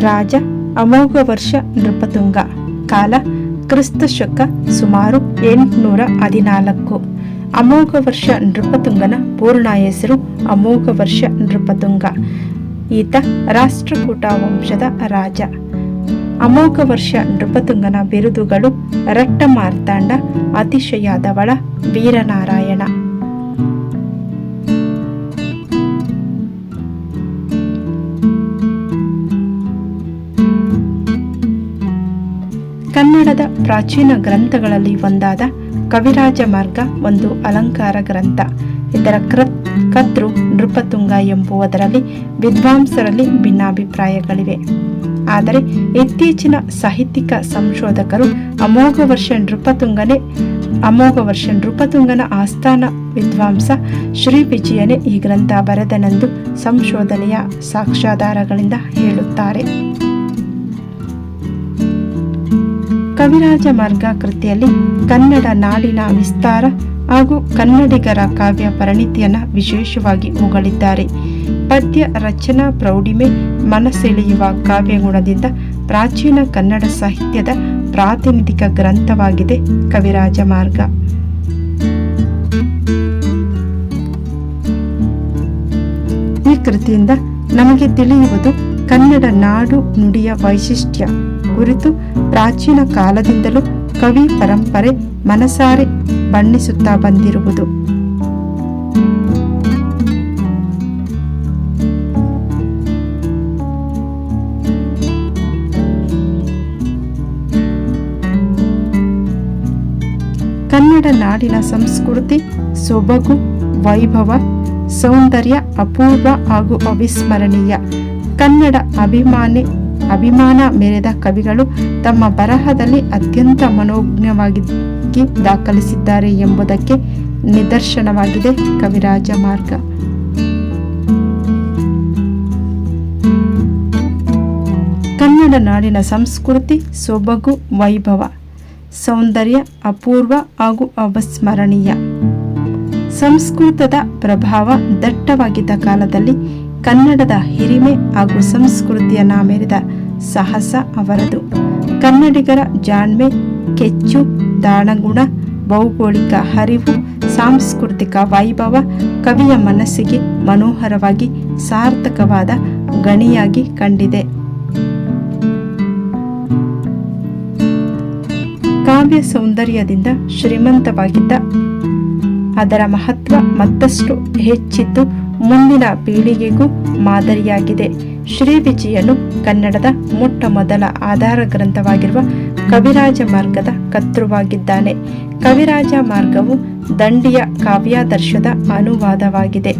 ರಾಜ ಅಮೋಘ ವರ್ಷ ನೃಪತುಂಗ. ಕಾಲ ಕ್ರಿಸ್ತ ಶಕ ಸುಮಾರು ಎಂಟುನೂರ ಹದಿನಾಲ್ಕು. ಅಮೋಘ ವರ್ಷ ನೃಪತುಂಗನ ಪೂರ್ಣ ಹೆಸರು ಅಮೋಘ ವರ್ಷ ನೃಪತುಂಗ. ಈತ ರಾಷ್ಟ್ರಕೂಟ ವಂಶದ ರಾಜ. ಅಮೋಘ ವರ್ಷ ನೃಪತುಂಗನ ಬಿರುದುಗಳು ರಟ್ಟ ಮಾರ್ತಾಂಡ ಅತಿಶಯಾದವಳ ವೀರನಾರಾಯಣ. ಕನ್ನಡದ ಪ್ರಾಚೀನ ಗ್ರಂಥಗಳಲ್ಲಿ ಒಂದಾದ ಕವಿರಾಜ ಮಾರ್ಗ ಒಂದು ಅಲಂಕಾರ ಗ್ರಂಥ. ಇದರ ಕೃ ಕದ್ರು ನೃಪತುಂಗ ಎಂಬುವುದರಲ್ಲಿ ವಿದ್ವಾಂಸರಲ್ಲಿ ಭಿನ್ನಾಭಿಪ್ರಾಯಗಳಿವೆ. ಆದರೆ ಇತ್ತೀಚಿನ ಸಾಹಿತ್ಯಿಕ ಸಂಶೋಧಕರು ಅಮೋಘ ವರ್ಷ ನೃಪತುಂಗನೇ ಅಮೋಘ ವರ್ಷ ನೃಪತುಂಗನ ಆಸ್ಥಾನ ವಿದ್ವಾಂಸ ಶ್ರೀ ವಿಜಯನೇ ಈ ಗ್ರಂಥ ಬರೆದನೆಂದು ಸಂಶೋಧನೆಯ ಸಾಕ್ಷ್ಯಾಧಾರಗಳಿಂದ ಹೇಳುತ್ತಾರೆ. ಕವಿರಾಜ ಮಾರ್ಗ ಕೃತಿಯಲ್ಲಿ ಕನ್ನಡ ನಾಡಿನ ವಿಸ್ತಾರ ಹಾಗೂ ಕನ್ನಡಿಗರ ಕಾವ್ಯ ಪರಿಣಿತಿಯನ್ನ ವಿಶೇಷವಾಗಿ ಮುಗಳಿದ್ದಾರೆ. ಪದ್ಯ, ರಚನಾ, ಪ್ರೌಢಿಮೆ, ಮನಸೆಳೆಯುವ ಕಾವ್ಯಗುಣದಿಂದ ಪ್ರಾಚೀನ ಕನ್ನಡ ಸಾಹಿತ್ಯದ ಪ್ರಾತಿನಿಧಿಕ ಗ್ರಂಥವಾಗಿದೆ ಕವಿರಾಜ ಮಾರ್ಗ. ಈ ಕೃತಿಯಿಂದ ನಮಗೆ ತಿಳಿಯುವುದು ಕನ್ನಡ ನಾಡು ನುಡಿಯ ವೈಶಿಷ್ಟ್ಯ. ಕುರಿತು ಪ್ರಾಚೀನ ಕಾಲದಿಂದಲೂ ಕವಿ ಪರಂಪರೆ ಮನಸಾರೆ ಬಣ್ಣಿಸುತ್ತಾ ಬಂದಿರುವುದು. ಕನ್ನಡ ನಾಡಿನ ಸಂಸ್ಕೃತಿ ಸೊಬಗು, ವೈಭವ, ಸೌಂದರ್ಯ ಅಪೂರ್ವ ಹಾಗೂ ಅವಿಸ್ಮರಣೀಯ. ಕನ್ನಡ ಅಭಿಮಾನಿ ಅಭಿಮಾನ ಮೆರೆದ ಕವಿಗಳು ತಮ್ಮ ಬರಹದಲ್ಲಿ ಅತ್ಯಂತ ಮನೋಜ್ಞವಾಗಿ ದಾಖಲಿಸಿದ್ದಾರೆ ಎಂಬುದಕ್ಕೆ ನಿದರ್ಶನವಾಗಿದೆ ಕವಿರಾಜ ಮಾರ್ಗ. ಕನ್ನಡ ನಾಡಿನ ಸಂಸ್ಕೃತಿ ಸೊಬಗು ವೈಭವ, ಸೌಂದರ್ಯ ಅಪೂರ್ವ ಹಾಗೂ ಅವಸ್ಮರಣೀಯ. ಸಂಸ್ಕೃತದ ಪ್ರಭಾವ ದಟ್ಟವಾಗಿದ್ದ ಕಾಲದಲ್ಲಿ ಕನ್ನಡದ ಹಿರಿಮೆ ಹಾಗೂ ಸಂಸ್ಕೃತಿಯ ಮೆರೆದ ಸಾಹಸ ಅವರದು. ಕನ್ನಡಿಗರ ಜಾಣ್ಮೆ, ಕೆಚ್ಚು, ದಾಣಗುಣ, ಭೌಗೋಳಿಕ ಹರಿವು, ಸಾಂಸ್ಕೃತಿಕ ವೈಭವ, ಕವಿಯ ಮನಸ್ಸಿಗೆ ಮನೋಹರವಾಗಿ ಸಾರ್ಥಕವಾದ ಗಣಿಯಾಗಿ ಕಂಡಿದೆ. ಕಾವ್ಯ ಸೌಂದರ್ಯದಿಂದ ಶ್ರೀಮಂತವಾಗಿದ್ದ, ಅದರ ಮಹತ್ವ ಮತ್ತಷ್ಟು ಹೆಚ್ಚಿದ್ದು ಮುಂದಿನ ಪೀಳಿಗೆಗೂ ಮಾದರಿಯಾಗಿದೆ. ಶ್ರೀ ವಿಜಯನು ಕನ್ನಡದ ಮೊಟ್ಟ ಮೊದಲ ಆಧಾರ ಗ್ರಂಥವಾಗಿರುವ ಕವಿರಾಜ ಮಾರ್ಗದ ಕರ್ತೃವಾಗಿದ್ದಾನೆ. ಕವಿರಾಜ ಮಾರ್ಗವು ದಂಡಿಯ ಕಾವ್ಯಾದರ್ಶದ ಅನುವಾದವಾಗಿದೆ.